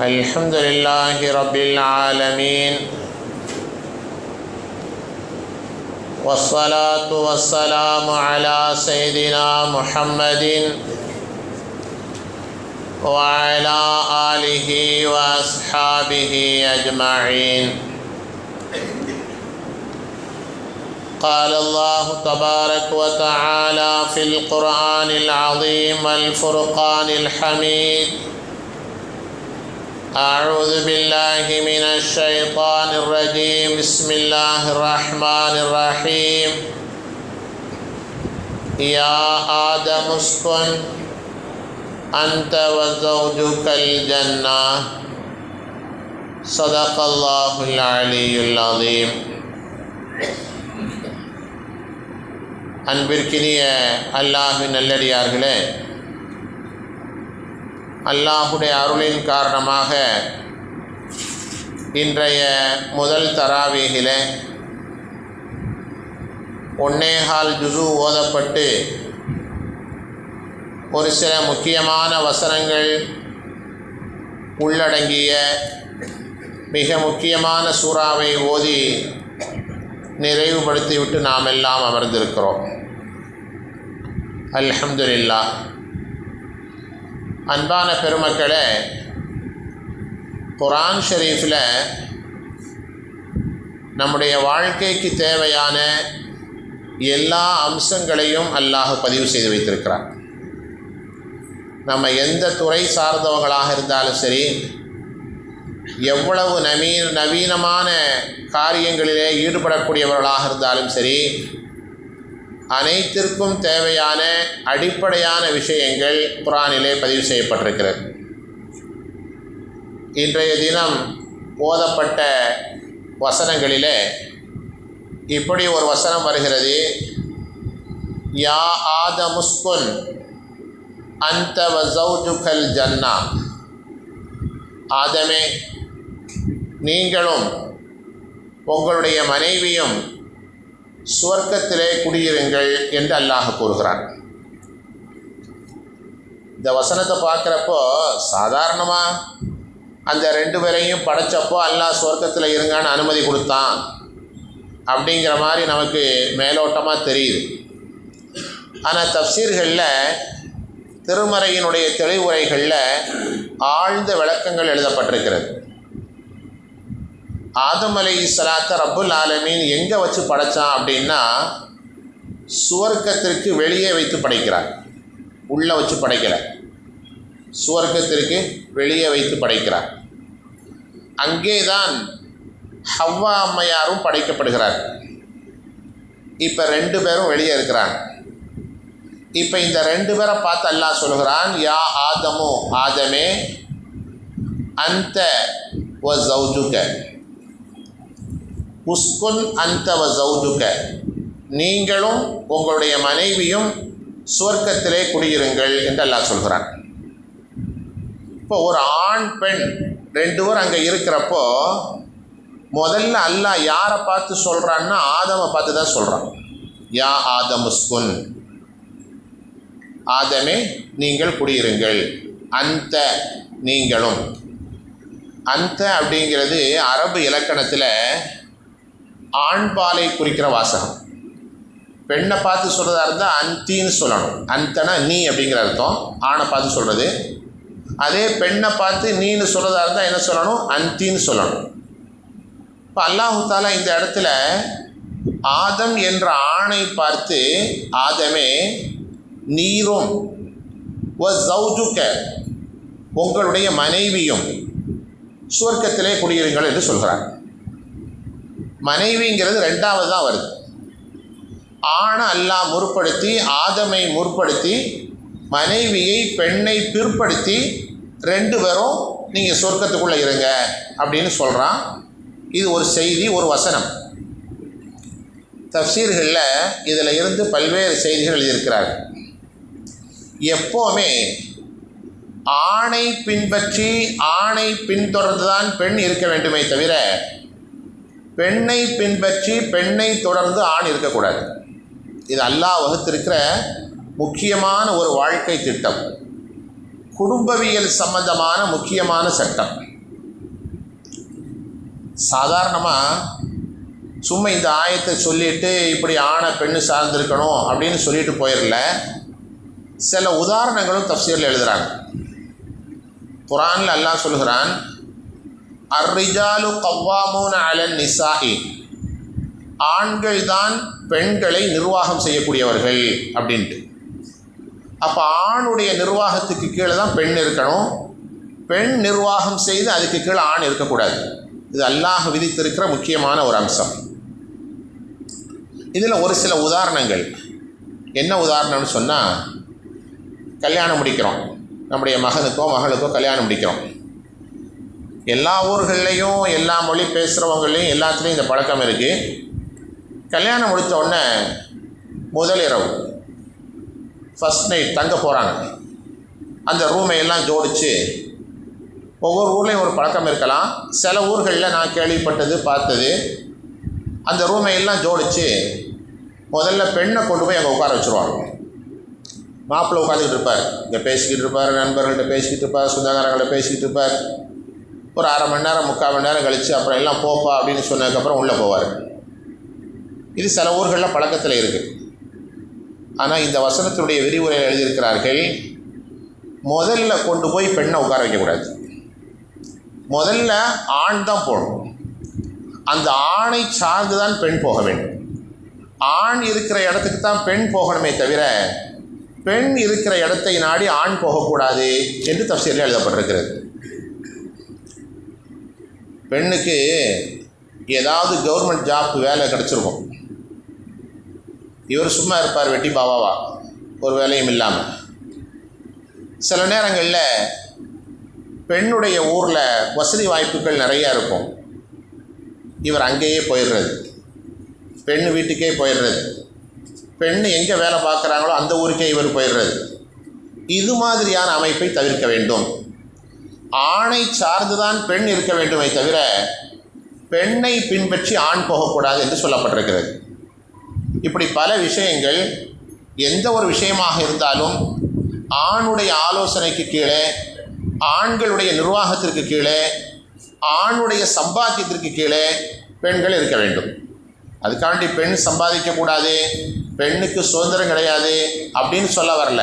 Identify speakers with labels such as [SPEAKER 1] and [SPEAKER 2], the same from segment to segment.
[SPEAKER 1] الحمد لله رب العالمين. والصلاة والسلام على سيدنا محمد وعلى آله وأصحابه أجمعين. قال الله تبارك وتعالى في القرآن العظيم الفرقان الحميد. أعوذ بالله من الشيطان الرجيم بسم الله الرحمن الرحيم يا آدم اسكن أنت وزوجك الجنة صدق الله العلي العظيم அன்பிற்கினிய அல்லாஹின் நல்லடியார்களே அல்லாஹுடைய அருளின் காரணமாக இன்றைய முதல் தராவீகில ஒன்னேகால் ஜுசு ஓதப்பட்டு ஒரு சில முக்கியமான வசனங்கள் உள்ளடங்கிய மிக முக்கியமான சூறாவை ஓதி நிறைவுபடுத்திவிட்டு நாம் எல்லாம் அமர்ந்திருக்கிறோம். அல்ஹம்துலில்லா அன்பான பெருமக்களே குரான் ஷரீஃபில் நம்முடைய வாழ்க்கைக்கு தேவையான எல்லா அம்சங்களையும் அல்லாஹ் பதிவு செய்து வைத்திருக்கிறார் நம்ம எந்த துறை சார்ந்தவர்களாக இருந்தாலும் சரி எவ்வளவு நவீ நவீனமான காரியங்களிலே ஈடுபடக்கூடியவர்களாக இருந்தாலும் சரி அனைத்திற்கும் தேவையான அடிப்படையான விஷயங்கள் குரானிலே பதிவு செய்யப்பட்டிருக்கிறது. இன்றைய தினம் ஓதப்பட்ட வசனங்களிலே இப்படி ஒரு வசனம் வருகிறது. யா ஆத முஸ்குன் அந்த வசௌஜுகல் ஜன்னா. ஆதமே நீங்களும் உங்களுடைய மனைவியும் சுவர்க்கத்திலே குடியிருங்கள் என்று அல்லாஹ் கூறுகிறான். இந்த வசனத்தை பார்க்குறப்போ சாதாரணமாக அந்த ரெண்டு பேரையும் படைச்சப்போ அல்லாஹ் சுவர்க்கத்தில் இருங்கன்னு அனுமதி கொடுத்தான் அப்படிங்கிற மாதிரி நமக்கு மேலோட்டமாக தெரியுது. ஆனால் தப்சீர்களில் திருமறையினுடைய தெளிவுரைகளில் ஆழ்ந்த விளக்கங்கள் எழுதப்பட்டிருக்கிறது. ஆதம் அலை இஸ்லாத்தை ரப்புல் ஆலமீன் எங்கே வச்சு படைத்தான் அப்படின்னா சுவர்க்கத்திற்கு வெளியே வைத்து படைக்கிறார். உள்ளே வச்சு படைக்கலை. சுவர்க்கத்திற்கு வெளியே வைத்து படைக்கிறார். அங்கே தான் ஹவ்வா அம்மையாரும் படைக்கப்படுகிறார். இப்போ ரெண்டு பேரும் வெளியே இருக்கிறாங்க. இப்போ இந்த ரெண்டு பேரை பார்த்து அல்லாஹ் சொல்கிறான் யா ஆதமோ ஆதமே அந்த ஒ ஜவுஜுக உஸ்குன் அந்தவ சௌதுக. நீங்களும் உங்களுடைய மனைவியும் சுவர்க்கத்திலே குடியிருங்கள் என்று அல்லாஹ் சொல்கிறான். இப்போ ஒரு ஆண் பெண் ரெண்டு பேரும் அங்கே இருக்கிறப்போ முதல்ல அல்லாஹ் யாரை பார்த்து சொல்கிறான்னா ஆதமை பார்த்து தான் சொல்கிறான் யா ஆதமுஸ்குன் ஆதமே நீங்கள் குடியிருங்கள். அந்த நீங்களும். அந்த அப்படிங்கிறது அரபு இலக்கணத்தில் ஆண்பாலை குறிக்கிற வாசகம். பெண்ணை பார்த்து சொல்கிறதா இருந்தால் அந்தின்னு சொல்லணும். அந்தனா நீ அப்படிங்கிற அர்த்தம். ஆணை பார்த்து சொல்கிறது அதே பெண்ணை பார்த்து நீன்னு சொல்கிறதா இருந்தால் என்ன சொல்லணும்? அந்தின்னு சொல்லணும். இப்போ அல்லாஹாலா இந்த இடத்துல ஆதம் என்ற ஆணை பார்த்து ஆதமே நீரும் உங்களுடைய மனைவியும் சுவர்க்கத்திலே குடியிருங்கள் என்று சொல்கிறார். மனைவிங்கிறது ரெண்டாவது தான் வருது. ஆணை அல்லாஹ் முற்படுத்தி ஆதமை முற்படுத்தி மனைவியை பெண்ணை பிற்படுத்தி ரெண்டு பேரும் நீங்கள் சொர்க்கத்துக்குள்ளே இருங்க அப்படின்னு சொல்கிறான் இது ஒரு செய்தி ஒரு வசனம். தப்சீர்களில் இதில் இருந்து பல்வேறு செய்திகள் எழுதியிருக்கிறார்கள் எப்போவுமே ஆணை பின்பற்றி ஆணை பின்தொடர்ந்து தான் பெண் இருக்க வேண்டுமே தவிர பெண்ணை பின்பற்றி பெண்ணை தொடர்ந்து ஆண் இருக்கக்கூடாது. இது அல்லாஹ் வகுத்திருக்கிற முக்கியமான ஒரு வாழ்க்கை திட்டம். குடும்பவியல் சம்பந்தமான முக்கியமான சட்டம். சாதாரணமாக சும்மா இந்த ஆயத்தை சொல்லிட்டு இப்படி ஆணை பெண்ணு சார்ந்திருக்கணும் அப்படின்னு சொல்லிட்டு போயிடல சில உதாரணங்களும் தப்சீரில் எழுதுகிறாங்க குரானில் அல்லாஹ் சொல்கிறான் அர்ரிஜாலு கவ்வாமூன அலன் நிசாஇ ஆண்கள் தான் பெண்களை நிர்வாகம் செய்யக்கூடியவர்கள் அப்படின்ட்டு. அப்போ ஆணுடைய நிர்வாகத்துக்கு கீழே தான் பெண் இருக்கணும். பெண் நிர்வாகம் செய்து அதுக்கு கீழே ஆண் இருக்கக்கூடாது. இது அல்லாஹ் விதித்திருக்கிற முக்கியமான ஒரு அம்சம். இதில் ஒரு சில உதாரணங்கள். என்ன உதாரணம்னு சொன்னால் கல்யாணம் முடிக்கிறோம். நம்முடைய மகனுக்கோ மகளுக்கோ கல்யாணம் முடிக்கிறோம். எல்லா ஊர்கள்லேயும் எல்லா மொழி பேசுகிறவங்களையும் எல்லாத்துலேயும் இந்த பழக்கம் இருக்குது கல்யாணம் முடித்த உடனே முதல் இரவு ஃபஸ்ட் நைட் தங்க போகிறாங்க அந்த ரூமை எல்லாம் ஜோடித்து ஒவ்வொரு ஊர்லேயும் ஒரு பழக்கம் இருக்கலாம். சில ஊர்களில் நான் கேள்விப்பட்டது பார்த்தது. அந்த ரூமை எல்லாம் ஜோடித்து முதல்ல பெண்ணை கொண்டு போய் அங்கே உட்கார வச்சுருவாங்க. மாப்பிள்ளை உட்காந்துக்கிட்டு இருப்பார். இங்கே பேசிக்கிட்டு இருப்பார் நண்பர்கள்ட்ட பேசிக்கிட்டு இருப்பார் சொந்தக்காரங்கள்ட்ட பேசிக்கிட்டு இருப்பார். ஒரு அரை மணி நேரம் முக்கால் மணி நேரம் கழித்து அப்புறம் எல்லாம் போப்பா அப்படின்னு சொன்னதுக்கப்புறம் உள்ளே போவார். இது சில ஊர்களில் பழக்கத்தில் இருக்குது ஆனால் இந்த வசனத்தினுடைய விரிவுரையில் எழுதியிருக்கிறார்கள் முதல்ல கொண்டு போய் பெண்ணை உட்கார வைக்கக்கூடாது. முதல்ல ஆண் தான் போகணும் அந்த ஆணை சார்ந்து தான் பெண் போக வேண்டும். ஆண் இருக்கிற இடத்துக்கு தான் பெண் போகணுமே தவிர பெண் இருக்கிற இடத்தை நாடி ஆண் போகக்கூடாது என்று தப்சீரில் எழுதப்பட்டிருக்கிறது. பெண்ணுக்கு ஏதாவது கவர்மெண்ட் ஜாப் வேலை கிடச்சிருக்கும். இவர் சும்மா இருப்பார் வெட்டி பாபாவா ஒரு வேலையும் இல்லாமல் சில நேரங்களில் பெண்ணுடைய ஊரில் வசதி வாய்ப்புகள் நிறையா இருக்கும். இவர் அங்கேயே போயிடுறது. பெண் வீட்டுக்கே போயிடுறது. பெண் எங்கே வேலை பார்க்குறாங்களோ அந்த ஊருக்கே இவர் போயிடுறது. இது மாதிரியான அமைப்பை தவிர்க்க வேண்டும். ஆணை சார்ந்துதான் பெண் இருக்க வேண்டுமே தவிர பெண்ணை பின்பற்றி ஆண் போகக்கூடாது என்று சொல்லப்பட்டிருக்கிறது. இப்படி பல விஷயங்கள் எந்த ஒரு விஷயமாக இருந்தாலும் ஆணுடைய ஆலோசனைக்கு கீழே ஆண்களுடைய நிர்வாகத்திற்கு கீழே ஆணுடைய சம்பாத்தியத்திற்கு கீழே பெண்கள் இருக்க வேண்டும். அதுக்காண்டி பெண் சம்பாதிக்கக்கூடாது பெண்ணுக்கு சுதந்திரம் கிடையாது அப்படின்னு சொல்ல வரல.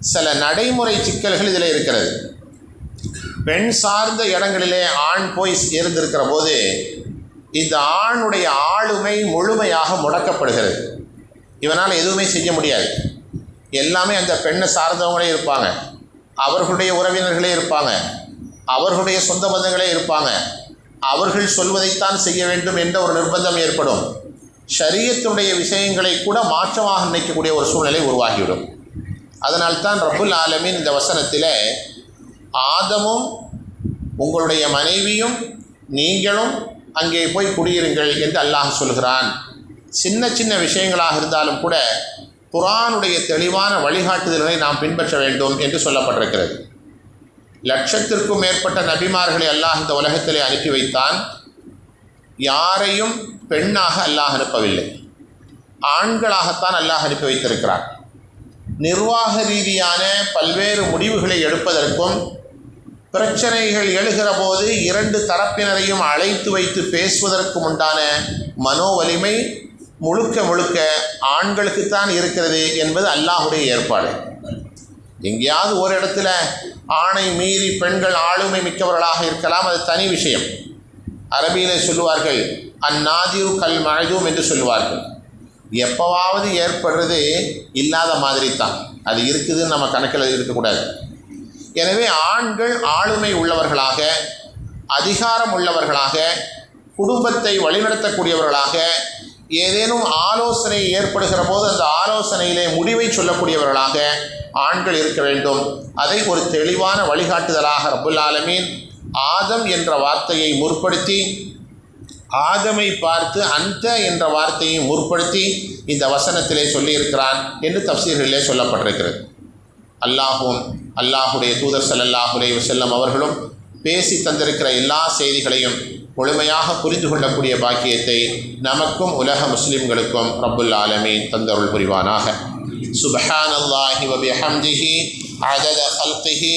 [SPEAKER 1] சில நடைமுறை சிக்கல்கள் இதில் இருக்கிறது. பெண் சார்ந்த இடங்களிலே ஆண் போய் இருந்திருக்கிற போது இந்த ஆணுடைய ஆளுமை முழுமையாக முடக்கப்படுகிறது. இவனால் எதுவுமே செய்ய முடியாது. எல்லாமே அந்த பெண்ணை சார்ந்தவங்களே இருப்பாங்க. அவர்களுடைய உறவினர்களே இருப்பாங்க. அவர்களுடைய சொந்த பந்தங்களே இருப்பாங்க. அவர்கள் சொல்வதைத்தான் செய்ய வேண்டும் என்ற ஒரு நிர்பந்தம் ஏற்படும். ஷரியத்தினுடைய விஷயங்களை கூட மாற்றமாக நினைக்கக்கூடிய ஒரு சூழ்நிலை உருவாகிவிடும். அதனால்தான் ரபுல் ஆலமின் இந்த வசனத்தில் ஆதமும் உங்களுடைய மனைவியும் நீங்களும் அங்கே போய் குடியிருங்கள் என்று அல்லாஹ் சொல்கிறான். சின்ன சின்ன விஷயங்களாக இருந்தாலும் கூட குரானுடைய தெளிவான வழிகாட்டுதல்களை நாம் பின்பற்ற வேண்டும் என்று சொல்லப்பட்டிருக்கிறது. லட்சத்திற்கும் மேற்பட்ட நபிமார்களை அல்லாஹ் இந்த உலகத்திலே அனுப்பி வைத்தான். யாரையும் பெண்ணாக அல்லாஹ் அனுப்பவில்லை. ஆண்களாகத்தான் அல்லாஹ் அனுப்பி வைத்திருக்கிறார். நிர்வாக ரீதியான பல்வேறு முடிவுகளை எடுப்பதற்கும் பிரச்சனைகள் எழுகிற போது இரண்டு தரப்பினரையும் அழைத்து வைத்து பேசுவதற்கு உண்டான மனோ வலிமை முழுக்க முழுக்க ஆண்களுக்குத்தான் இருக்கிறது என்பது அல்லாஹுடைய ஏற்பாடு. எங்கேயாவது ஒரு இடத்துல ஆணை மீறி பெண்கள் ஆளுமை மிக்கவர்களாக இருக்கலாம் அது தனி விஷயம். அரபியிலே சொல்லுவார்கள் அந்நாதியு கல் மழதும் என்று சொல்லுவார்கள். எப்போவாவது ஏற்படுறது இல்லாத மாதிரி தான் அது இருக்குதுன்னு நம்ம கணக்கில் இருக்கக்கூடாது எனவே ஆண்கள் ஆளுமை உள்ளவர்களாக அதிகாரம் உள்ளவர்களாக குடும்பத்தை வழிநடத்தக்கூடியவர்களாக ஏதேனும் ஆலோசனை ஏற்படுகிற போது அந்த ஆலோசனையிலே முடிவை சொல்லக்கூடியவர்களாக ஆண்கள் இருக்க வேண்டும். அதை ஒரு தெளிவான வழிகாட்டுதலாக ரபுல் ஆலமீன் ஆதம் என்ற வார்த்தையை முற்படுத்தி ஆதமை பார்த்து அந்த என்ற வார்த்தையை முற்படுத்தி இந்த வசனத்திலே சொல்லியிருக்கிறான் என்று தப்சீர்களிலே சொல்லப்பட்டிருக்கிறது. அல்லாஹும் அல்லாஹுடைய தூதர் சல்லல்லாஹுலே செல்லம் அவர்களும் பேசி தந்திருக்கிற எல்லா செய்திகளையும் முழுமையாக புரிந்து கொள்ளக்கூடிய பாக்கியத்தை நமக்கும் உலக முஸ்லிம்களுக்கும் ரப்புல் ஆலமே தந்தருள் புரிவானாக. சுபஹான் அல்லாஹி வபி ஹம்திஹி அதத ஹல்கிஹி